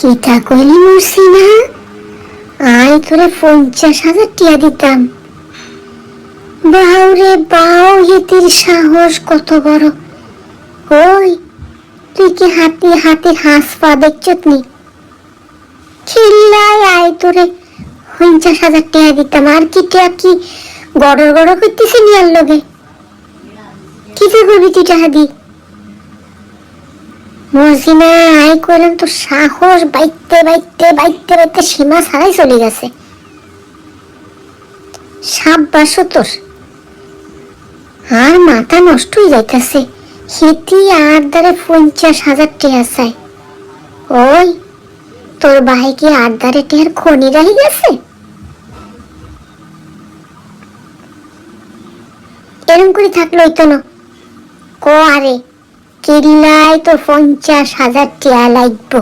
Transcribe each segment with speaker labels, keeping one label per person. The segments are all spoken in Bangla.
Speaker 1: কিতা কইলি মরছি না আই তোরে পঞ্চাশ হাজার টিয়া দিতাম। বাউরে বাউ, হিতির সাহস কত বড়। ওই তুই কি হাতি হাতির হাঁস পা দেখছত নি চিল্লাই আয় তোরে পঞ্চাশ হাজার টিয়া দিতাম। আর কি টিয়া কি গড় গড় করতেছে নিয়ার লগে? কি করবি তুই টাকা দি? মর্জিনা আই করলাম তো সাহস বাইতে বাইতে বাইতে বাইতে সীমা ছাড়াই চলে গেছে। সাব্বাস তোর। আর মাথা নষ্ট হয়ে যাইতেছে। হেতি আর দ্বারে পঞ্চাশ হাজার টেহা চাই। ওই, তোর ভাই কি আর দ্বারে টেহার খনি রাহি গেছে? এরম করে থাকল তো না। ক আরে? কিল্লাই তো পঞ্চাশ হাজার টিয়া লাগবো।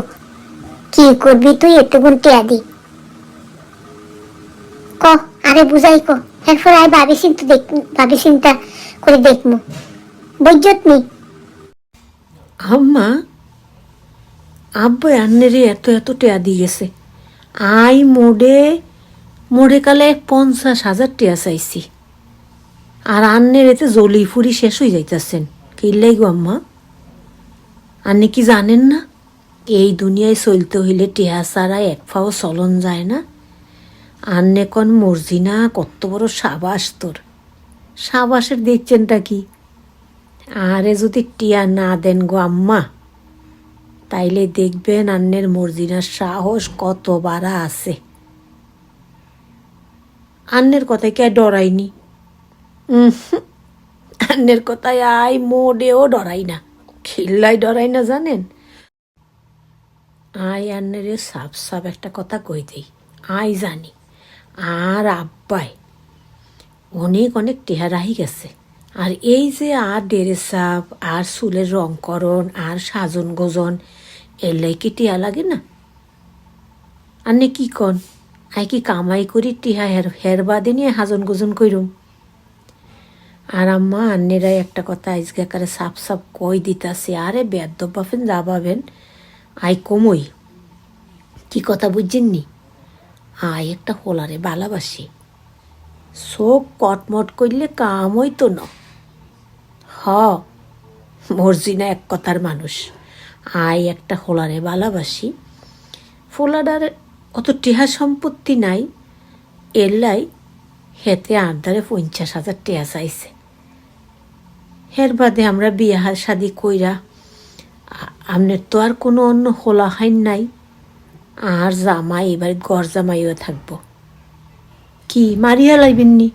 Speaker 1: কি করবি তুই? এতগুন টিয়া দি। ক, আরে বুঝাই ক। এরপর আয় ভাবি চিন্তা দেখ, ভাবি চিন্তা করে দেখমু। বুঝত নি।
Speaker 2: আম্মা, আব্বা আন্নেরে এত এত টেয়া দিয়ে গেছে। আই মোড়ে মোড়ে কালে পঞ্চাশ হাজার টেয়া চাইছি। আর আন্নের এতে জলি ফুরি শেষ হয়ে যাইতেছেন। কিল্লাই গো আম্মা? আপনি কি জানেন না? এই দুনিয়ায় চলতে হইলে টেহা ছাড়া এক ফাও চলন যায় না। আন্নে কন মর্জি না, কত বড় সাবাস তোর। সাবাসের দেখছেনটা কি? আরে যদি টিয়া না দেন গো আম্মা, তাইলে দেখবেন আন্নের মর্জিনার সাহস কত বাড়া আছে। আন্নের কথায় কে ডরাইনি? আন্নের কথায় আই মোডেও ডরাই না। খিল্লাই ডরাই না জানেন? আই আন্নেরে সাপ সাপ একটা কথা কই দেই। আই জানি। আর আব্বাই, অনেক অনেক টেহারাহি গেছে। আর এই যে আর ডেরে সাপ, আর চুলের রংকরণ আর সাজন গোজন এলাই কি টিয়া লাগে না? আর নে কি কন? আই কি কামাই করি টিহা হের হের বাদে নিয়ে হাজন গোজন কইরুম? আর আম্মা, আন্নেরাই একটা কথা আজকে কারে সাপ সাপ কই দিতাছে। আরে বেদ্য বাফেন, যা পাবেন আই কমই। কি কথা বুঝছেননি? আই একটা হোলারে ভালোবাসি। চোখ কটমট করলে কাম হইতো না। হ মর্জিনা এক কথার মানুষ। আই একটা হোলারে ভালোবাসি। ফোলাডার অত টেহা সম্পত্তি নাই। এলাই হেতে আর্ধারে পঞ্চাশ হাজার টেহা চাইছে। হের বাদে আমরা বিয়ে শাদি কইরা, আমনের তো আর কোনো অন্য হোলা হাইন নাই। আর জামাই, এবার গড় জামাইও থাকব। কি মারিয়া লাইবেননি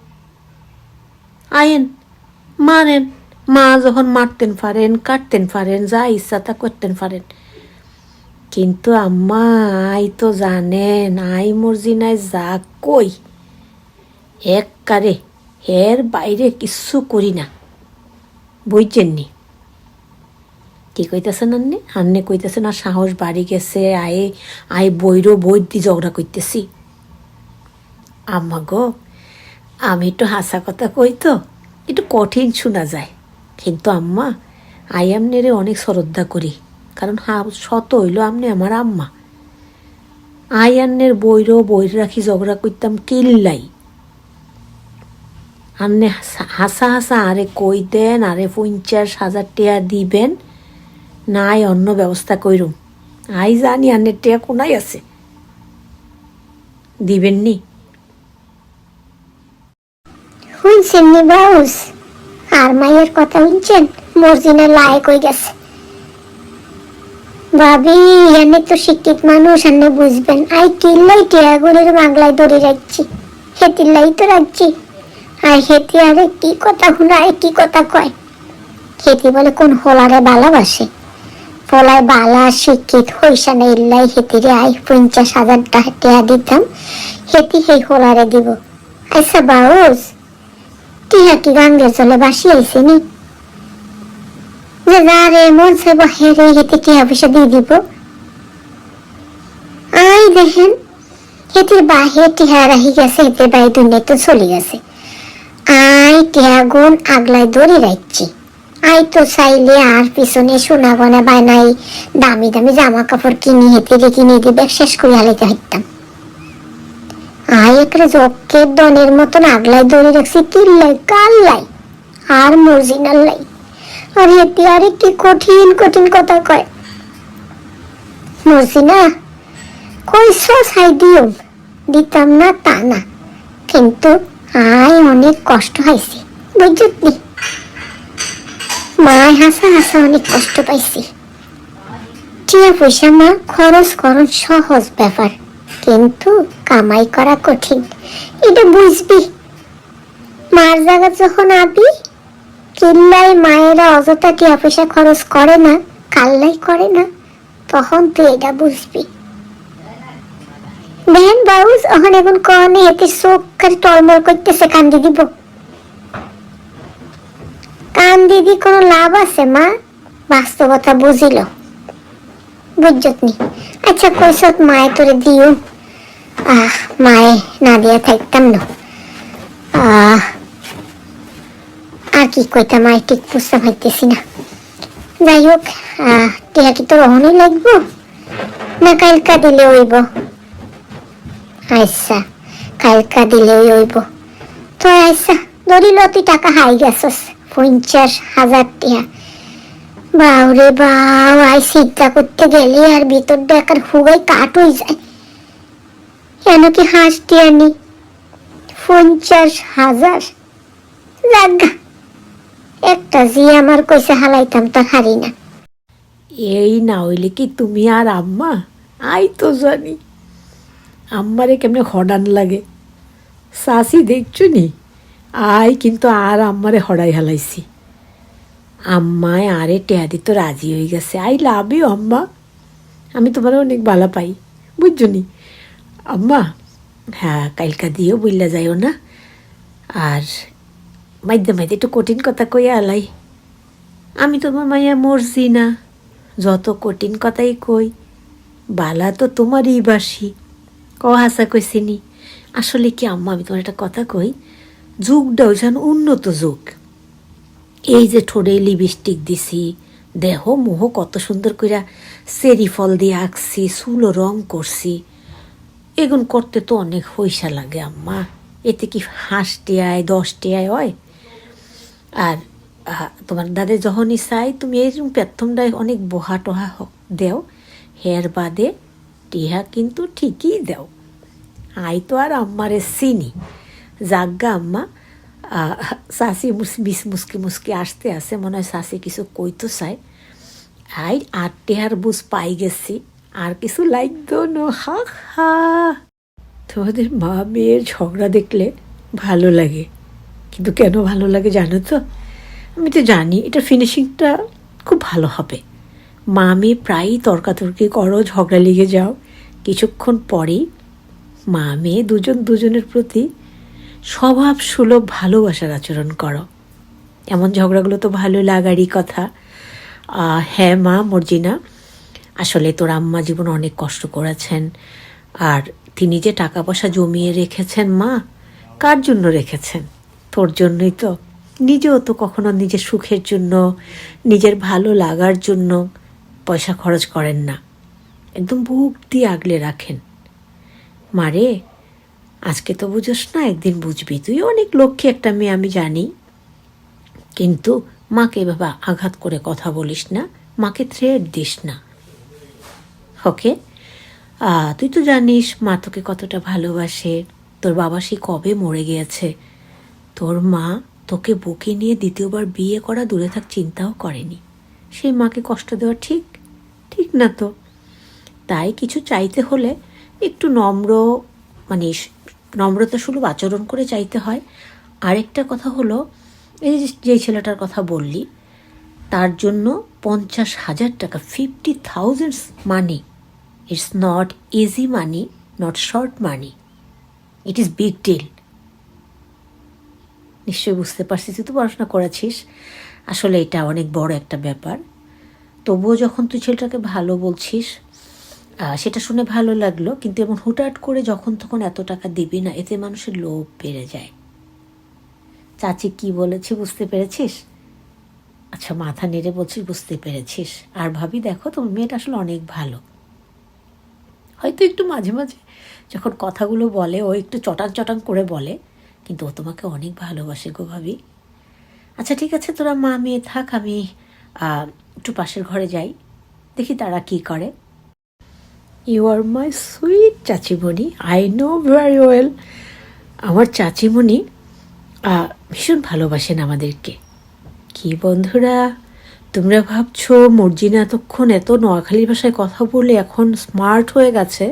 Speaker 2: আয়েন, মারেন, মা যখন মারতেন পারেন কাটতেন পারেন যা ইচ্ছা তা করতেন পারেন কিন্তু আম্মা আই তো জানেন, আই মর্জি নাই যা কই। এক কারে এর বাইরে কিচ্ছু করি না। বুঝছেননি কি কইতেছেন আন্নে? আন্নে কইতেছেন, আর সাহস বাড়ি গেছে, আয়ে আই বইরও বই দি ঝগড়া করতেছি আম্মা গো, আমি একটু হাসা কথা কই তো, একটু কঠিন শোনা যায়। কিন্তু আম্মা আই আমনেরে অনেক শ্রদ্ধা করি, কারণ হা শত হইল আমনে আমার আম্মা। আই আন্নের বইরও বই রাখি ঝগড়া করতাম কিল্লাই। আন্নে হাসা হাসা আরে কই দেন, আরে পঞ্চাশ হাজার টিয়া দিবেন, নাই, অন্য ব্যবস্থা কইরুম। আই জানি আন্নের টিয়া কোনাই আছে। দিবেননি
Speaker 1: শুনছেন নি বাউস? আর মায়ের কথা শুনছেন? মর্জিনা লায়ক হয়ে গেছে। ভাবি, এনে তো শিক্ষিত মানুষ এনে বুঝবেন। আই কিল্লাই টিয়াগুলির মাগলাই ধরে রাখছি। হেতিল্লাই তো রাখছি। আর হেতি আরে কি কথা শুনায় কি কথা কয়? হেতি বলে, কোন হোলারে ভালোবাসে? ফলায় বালা শিক্ষিত হইসা না ইল্লাই হেতিরে আই পঞ্চাশ হাজার টাকা দিতাম। হেতি সেই হোলারে দিব। আচ্ছা বাউস টিহা কি গাঙ্গের চলে বাসি আইছে নি? যে মন সে হেরে হেতে টিহা পয়সা দিয়ে দিব। আই দেখেন, হেতির বাহে টিহা রাহি গেছে হেতে বাই দুনিয়া তো চলে গেছে। আই টিহা গুণ আগলাই দড়ি রাখছি। আই তো চাইলে আর পিছনে সোনা গনা বানাই, দামি দামি জামা কাপড় কিনি হেতে কিনে দিবে শেষ করে হালাইতে হাইতাম আই একরে জকের দনের মতন আগলাই ধরে রাখছি কিল্লাই কাল্লাই আর মর্জিনার লাই। আর হেতে আরে কি কঠিন কঠিন কথা কয়। মর্জিনা, কইস ছাই দিও দিতাম না তা না, কিন্তু আয়, অনেক কষ্ট হয়েছে বুঝলি? মায় হাসা হাসা অনেক কষ্ট পাইছি। টিয়া পয়সা মা খরচ করণ সহজ ব্যাপার। কিন্তু কামাই করা কঠিন। এটা বুঝবি? মার জায়গা যখন আবি, কিল্লাই মায়েরা অযথা টিয়া পয়সা খরচ করে না, কাল্লাই করে না, তখন তুই এটা বুঝবি। বেহেন বাউস এখন এখন কনে, এতে চোখ খালি টলমল করতেছে কান্দি দিব। কান্দি দি কোনো লাভ আছে, মা? বাস্তবতা বুঝিল। বুঝছত নি। আচ্ছা কইসত মায়ে তোরে দিও। আহ, মায়ে না দিয়া থাকতাম না। আহ, আর কি কইতা মায়ে ঠিক বুঝতে পারতেছি না। যাই হোক টিয়া কি তোর অহনই লাগবো। না, কালকা দিলে হইব। আচ্ছা কালকা দিলেই হইব। তো ধরিল তুই টাকা হাই গেছস, পঞ্চাশ হাজার টিয়া। বাউরে বাউ, আই চিন্তা করতে গেলে আর ভিতর দেখার হুগাই কাট হয়ে যায়। কেন কি হাঁস টিয়া পঞ্চাশ হাজার? জাগা একটা জি আমার কইসে হালাইতাম তা হারি না।
Speaker 2: এই না হইলে কি তুমি আর আম্মা? আই তো জানি। আম্মারে কেমনে হডান লাগে? সাসি দেখছ নি? আই কিন্তু আর আম্মারে হড়াই হালাইছি। আম্মায় আরে টেয়া তো রাজি হয়ে গেছে। আই লাভ ইউ আম্মা। আমি তোমার অনেক ভালো পাই। বুঝছ নি? আম্মা হ্যাঁ কালকা দিও বললা যাইও না। আর মাইদে মাইদে একটু কঠিন কথা কইয়া আলাই। আমি তোমার মাইয়া মরছি না। যত কঠিন কথাই কই, বালা তো তোমারই বাসি। ক হাসা কইছিনি আসলে কি আম্মা, আমি তোমার একটা কথা কই যুগটা ওইখান উন্নত যুগ। এই যে ঠোঁটে লিপস্টিক দিছি, দেহ মোহ কত সুন্দর কইরা চেরি ফল দিয়ে আঁকছি চুলো রং করছি। এগুন করতে তো অনেক পয়সা লাগে আম্মা। এতে কি হাঁসটি আয়, দশটি আয় হয়? আর তোমার দাদে যখনই চাই তুমি এই প্রথমটায় অনেক বহা টহা দেও হের বাদে টিহা কিন্তু ঠিকই দেও। আই তো আর আম্মারে চিনি। জাগা আম্মা শাশি মুস মুসকি মুসকি আসতে আসে মনে হয় শাশি কিছু কইতো চাই। আই, আর টেহার বুঝ পাই গেছি। আর কিছু লাগতো না, হা হা। তোমাদের মা মেয়ের ঝগড়া দেখলে ভালো লাগে। কিন্তু কেন ভালো লাগে জানো তো? আমি তো জানি এটা ফিনিশিংটা খুব ভালো হবে। মা মেয়ে প্রায়ই তর্কাতর্কি করো, ঝগড়া লেগে যাও। কিছুক্ষণ পরেই মা, মেয়ে দুজন দুজনের প্রতি স্বভাব সুলভ ভালোবাসার আচরণ করো। এমন ঝগড়াগুলো তো ভালো লাগারই কথা। হ্যাঁ মা, মর্জিনা, আসলে তোর আম্মা জীবন অনেক কষ্ট করেছেন। আর তিনি যে টাকা পয়সা জমিয়ে রেখেছেন মা, কার জন্য রেখেছেন? তোর জন্যই তো। নিজেও তো কখনো নিজের সুখের জন্য, নিজের ভালো লাগার জন্য পয়সা খরচ করেন না। একদম বুক দিয়ে আগলে রাখেন। মারে আজকে তো বুঝোস না, একদিন বুঝবি। তুই অনেক লক্ষ্যে একটা মেয়ে, আমি জানি। কিন্তু মাকে এভাবে আঘাত করে কথা বলিস না, মাকে থ্রেড দিস না। ওকে? তুই তো জানিস মা তোকে কতটা ভালোবাসে। তোর বাবা সে কবে মরে গিয়েছে? তোর মা তোকে বুকে নিয়ে দ্বিতীয়বার বিয়ে করা দূরে থাক চিন্তাও করেনি। সেই মাকে কষ্ট দেওয়া ঠিক? ঠিক না তো? তাই কিছু চাইতে হলে একটু নম্র মানে নম্রতা সুলভ আচরণ করে চাইতে হয়। আরেকটা কথা হলো, এই যে ছেলেটার কথা বললি, তার জন্য পঞ্চাশ হাজার টাকা fifty thousands money it's not easy money not short money it is big deal নিশ্চয়ই বুঝতে পারছিস, তুই তো পড়াশোনা করেছিস। আসলে এটা অনেক বড় একটা ব্যাপার। তবুও যখন তুই ছেলেটাকে ভালো বলছিস সেটা শুনে ভালো লাগল, কিন্তু এমন হুটহাট করে যখন তখন এত টাকা দিবি না, এতে মানুষের লোভ বেড়ে যায়। চাচি কি বলেছে বুঝতে পেরেছিস? আচ্ছা মাথা নেড়ে বলছিস বুঝতে পেরেছিস। আর ভাবি, দেখো, তোমার মেয়েটা আসলে অনেক ভালো। হয়তো একটু মাঝে মাঝে যখন কথাগুলো বলে, ও একটু চটাং চটাং করে বলে, কিন্তু ও তোমাকে অনেক ভালোবাসে গো ভাবি। আচ্ছা ঠিক আছে, তোরা মা মেয়ে থাক, আমি একটু পাশের ঘরে যাই, দেখি তারা কি করে। ইউ আর মাই সুইট চাচিমণি. আই নো ভেরি ওয়েল আমার চাচিমণি ভীষণ ভালোবাসেন আমাদেরকে। কি বন্ধুরা, তোমরা ভাবছ মর্জিনা এতক্ষণ এত নোয়াখালী ভাষায় কথা বলে এখন স্মার্ট হয়ে গেছে?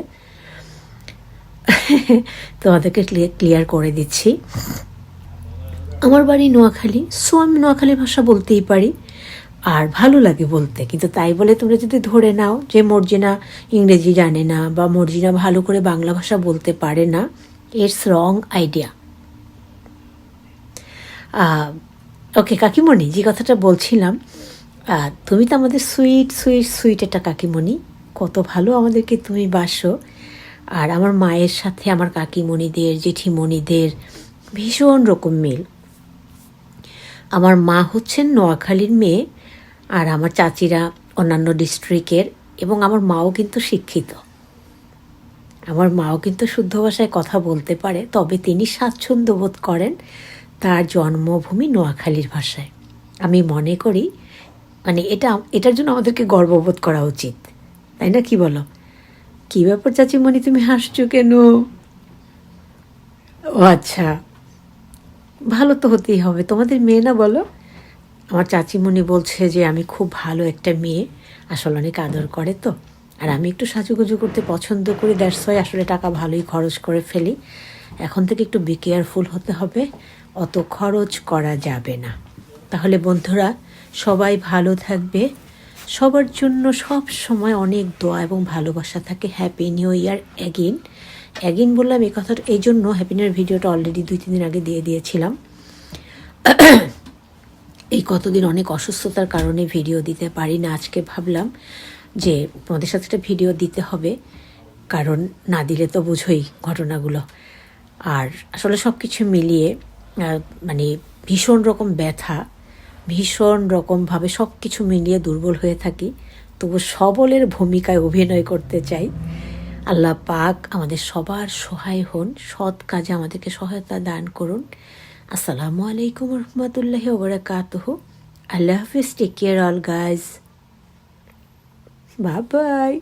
Speaker 2: তোমাদেরকে ক্লিয়ার করে দিচ্ছি। আমার বাড়ি নোয়াখালী সো আমি নোয়াখালী ভাষা বলতেই পারি। আর ভালো লাগে বলতে, কিন্তু তাই বলে তোমরা যদি ধরে নাও যে মর্জিনা ইংরেজি জানে না বা মর্জিনা ভালো করে বাংলা ভাষা বলতে পারে না ইটস রং আইডিয়া ওকে কাকিমণি, যে কথাটা বলছিলাম তুমি তো আমাদের সুইট সুইট সুইট একটা কাকিমণি, কত ভালো আমাদেরকে তুমি বাসো। আর আমার মায়ের সাথে আমার কাকিমণিদের, জেঠিমণিদের ভীষণ রকম মিল। আমার মা হচ্ছেন নোয়াখালীর মেয়ে আর আমার চাচিরা অন্যান্য ডিস্ট্রিক্টের এবং আমার মাও কিন্তু শিক্ষিত। আমার মাও কিন্তু শুদ্ধ ভাষায় কথা বলতে পারে, তবে তিনি স্বাচ্ছন্দ্য বোধ করেন তার জন্মভূমি নোয়াখালীর ভাষায়। আমি মনে করি মানে এটা, এটার জন্য আমাদেরকে গর্ববোধ করা উচিত, তাই না? কি বলো? কি ব্যাপার চাচিমণি, তুমি হাসছো কেন? ও আচ্ছা ভালো তো হতেই হবে। তোমাদের মেয়ে না বলো? আমার চাচিমণি বলছে যে আমি খুব ভালো একটা মেয়ে। আসলে অনেক আদর করে তো। আর আমি একটু সাজুগুজু করতে পছন্দ করি দ্যাটস ওয়াই আসলে টাকা ভালোই খরচ করে ফেলি। এখন থেকে একটু বি কেয়ারফুল হতে হবে, অত খরচ করা যাবে না। তাহলে বন্ধুরা, সবাই ভালো থাকবে। সবার জন্য সব সময় অনেক দোয়া এবং ভালোবাসা থাকে। Happy new year again again বললাম এই কথাটা, এই জন্য হ্যাপি নিউ ভিডিওটা অলরেডি দুই, তিন দিন আগে দিয়ে দিয়েছিলাম। এই কতদিন অনেক অসুস্থতার কারণে ভিডিও দিতে পারি না আজকে ভাবলাম যে তোমাদের সাথে একটা ভিডিও দিতে হবে, কারণ না দিলে তো বুঝোই ঘটনাগুলো। আর আসলে সব কিছু মিলিয়ে মানে ভীষণ রকম ব্যথা, ভীষণ রকমভাবে সব কিছু মিলিয়ে দুর্বল হয়ে থাকি। তবু সবলের ভূমিকায় অভিনয় করতে চাই। আল্লাহ পাক আমাদের সবার সহায় হন, সৎ কাজে আমাদেরকে সহায়তা দান করুন। আসসালামু আলাইকুম রহমতুল্লাহ ওবরাকাতহ আল্লাহ হাফিজ take care all guys bye bye